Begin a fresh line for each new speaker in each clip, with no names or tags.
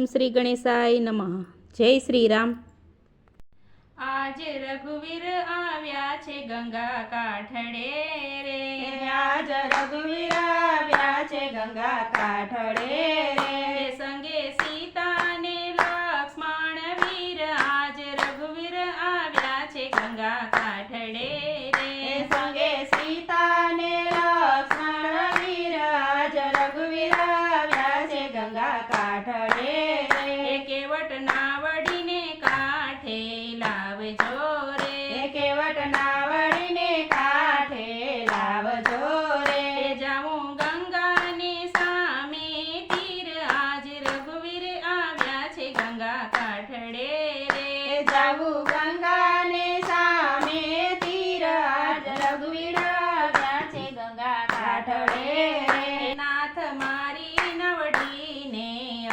ઓમ શ્રી ગણેશાય નમઃ. જય શ્રી રામ
આજે રઘુવીર આવ્યા છે ગંગા કાઠડે રે.
આજ રઘુવીર આવ્યા છે ગંગા કાઠડે રે
એ સંગે સીતા ને લક્ષ્મણ વીર આજ રઘુવીર આવ્યા છે ગંગા કાઠડે
એ
રે
સંગે સીતા ને લક્ષ્મણ વીર આજ રઘુવીર આવ્યા છે ગંગા કાઠડે
એ
રે
કેવટ નાવડીને કાંઠે લાવજો રે
એ કેવટ નાવડીને કાંઠે લાવજો રે
એ જાઉં ગંગાની સામે તીર આજ રઘુવીર આવ્યા છે ગંગા કાઠડે રે
એ જાવું ગંગાને સામે તીર આજ રઘુવીર આવ્યા છે ગંગા કાઠડે રે
નાથ મારી નવડીને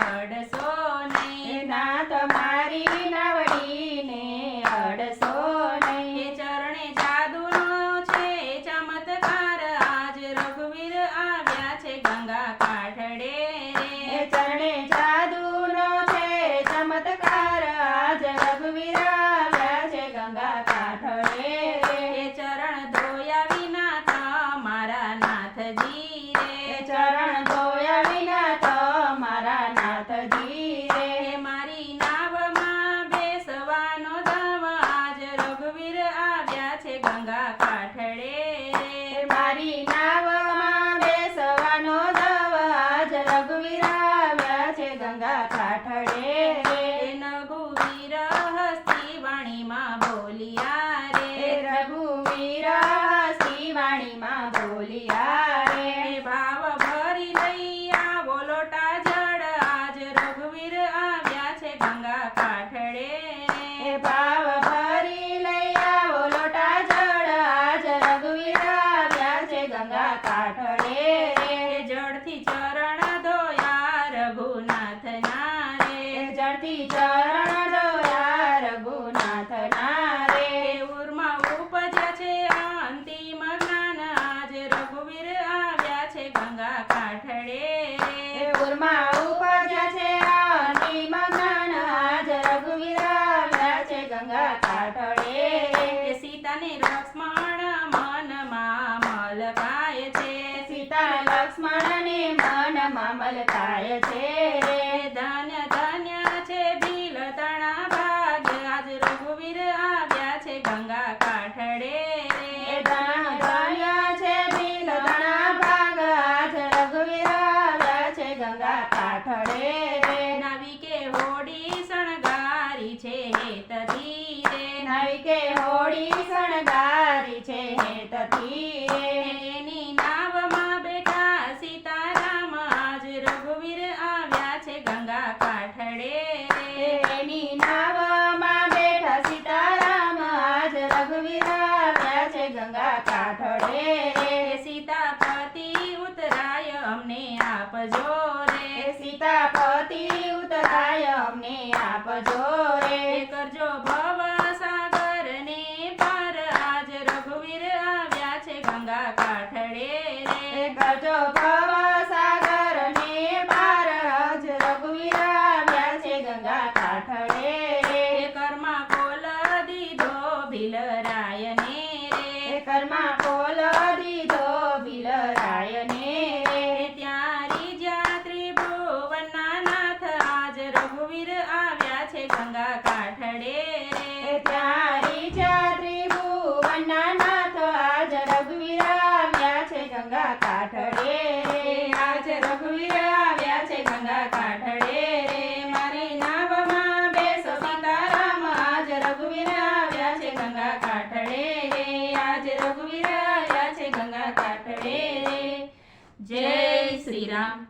અડસો
એ
ને
નાથ મારી નવડીને અડસો
એ
નહીં
ચરણે જાદુનો છે ચમત્કાર આજ રઘુવીર આવ્યા છે ગંગા કાઠડે
એ
રે
ચરણે જાદુનો છે ચમત્કાર આજ રઘુવીર આવ્યા છે ગંગા કાઠડે રે
એ ચરણ ધોયા વિના તમારા નાથજી
એ
રે
ચરણ ધોયા વિના તો મારા નાથજી રે
એ મારી નાવમાં બેસવાનો દમ આજ રઘુવીર આવ્યા છે ગંગા કાઠડે
એ
રે
મારી નાવમાં બેસવાનો દવ આજ રઘુવીર આવ્યા છે ગંગા કાઠડે રે
એ નગુવીર હસ્તી વાણીમાં બોલિયા
હે
રે
રઘુવીર હસી વાણીમાં બોલિયા રે
એ ભાવ ભરી લઈ આવો લોટા જળ આજ રઘુવીર આવ્યા છે ગંગા કાઠડે
હે
રે
ભાવ ભરી લઈ આવો લોટા જળ આજ રઘુવીર આવ્યા છે કાઠડે રે
જળથી ચરણ ધોયા રઘુનાથના
હે
રે
જળથી ચરણ ધોયા રઘુનાથના રે.
એ ઉપજ્યા છે અંતિમ જ્ઞાન. આજ રઘુવીર આવ્યા છે ગંગા કાઠડે રે.
ઉરમાં ઉપજ્યા છે અંતિમ જ્ઞાન. આજ રઘુવીર આવ્યા છે ગંગા કાઠડે
સીતાની લક્ષ્મણ મનમાં મલકાય છે
સીતા લક્ષ્મણને મનમાં મલકાય છે રે
એ ધન્ય ધન્ય છે ભીલ તણા ભાગ્ય આજ રઘુવીર આવ્યા છે ગંગા કાઠડે
એ
રે
ધન ધન્ય છે બિલ ધણા ભાગ આજ રઘુવીર આવ્યા છે ગંગા કાઠડે રે
નાવિકે હોડી શણગારી છે હેતથી નવી
કે હોળી શણગારી છે હેતથી રે
એની નાવમાં બેઠા સીતારામ આજ રઘુવીર આવ્યા છે ગંગા કાંઠડે.
એની નાવમાં બેઠા સીતારામ આજ રઘુવીર આવ્યા છે ગંગા કાંઠડે.
સીતાપતિ ઉતરાય અમને આપજો રે.
સીતાપતિ અમને આપજો રે.
કરજો ભવ સાગર ને પાર. આજ રઘુવીર આવ્યા છે ગંગા કાઠડે
હે
રે
કરજો ભવ સાગર ને પાર આજ રઘુવીર આવ્યા છે ગંગા કાઠડે રે
એ કર્મા કોલ દીધો ભીલરાયને
હે
રે
કર્મા કોલ દીધો બિલરાયને રે
એ ત્યારી જ્યાં ત્રિભુવનના નાથ આજ રઘુવીર આવ્યા છે ગંગા કાઠડે
હે
રે
ત્યારી ચાત્રી ભુવનના નાથ આજ રઘુવીર આવ્યા છે ગંગા કાઠડે રે આજ રઘુવીર આવ્યા છે ગંગા કાઠડે રે મારી નાવમાં બેસો સીતારામ આજ રઘુવીર આવ્યા છે ગંગા કાઠડે રે આજ રઘુવીર આવ્યા છે ગંગા કાઠડે રે
જય શ્રી રામ